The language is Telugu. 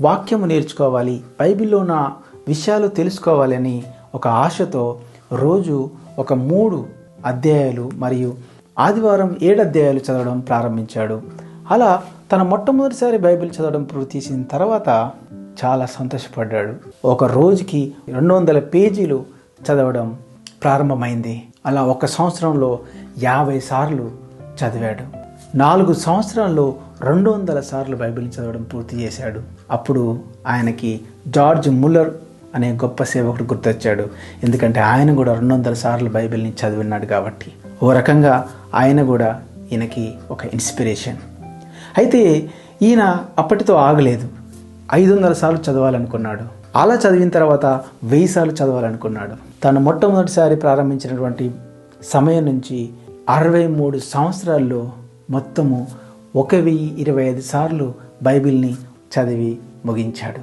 వాక్యము నేర్చుకోవాలి బైబిల్లో ఉన్న విషయాలు తెలుసుకోవాలని ఒక ఆశతో రోజు ఒక మూడు అధ్యాయాలు మరియు ఆదివారం ఏడు అధ్యాయాలు చదవడం ప్రారంభించాడు. అలా తన మొట్టమొదటిసారి బైబిల్ చదవడం పూర్తి చేసిన తర్వాత చాలా సంతోషపడ్డాడు. ఒక రోజుకి రెండు వందల పేజీలు చదవడం ప్రారంభమైంది. అలా ఒక సంవత్సరంలో యాభై సార్లు చదివాడు. నాలుగు సంవత్సరాల్లో రెండు వందల సార్లు బైబిల్ చదవడం పూర్తి చేశాడు. అప్పుడు ఆయనకి జార్జ్ ముల్లర్ అనే గొప్ప సేవకుడు గుర్తొచ్చాడు. ఎందుకంటే ఆయన కూడా రెండు వందల సార్లు బైబిల్ని చదివినాడు కాబట్టి. ఓ రకంగా ఆయన కూడా ఈయనకి ఒక ఇన్స్పిరేషన్. అయితే ఈయన అప్పటితో ఆగలేదు. ఐదు వందల సార్లు చదవాలనుకున్నాడు. అలా చదివిన తర్వాత వెయ్యి సార్లు చదవాలనుకున్నాడు. తను మొట్టమొదటిసారి ప్రారంభించినటువంటి సమయం నుంచి అరవై మూడు సంవత్సరాల్లో మొత్తము ఒక వెయ్యి ఇరవై ఐదు సార్లు బైబిల్ని చదివి ముగించాడు.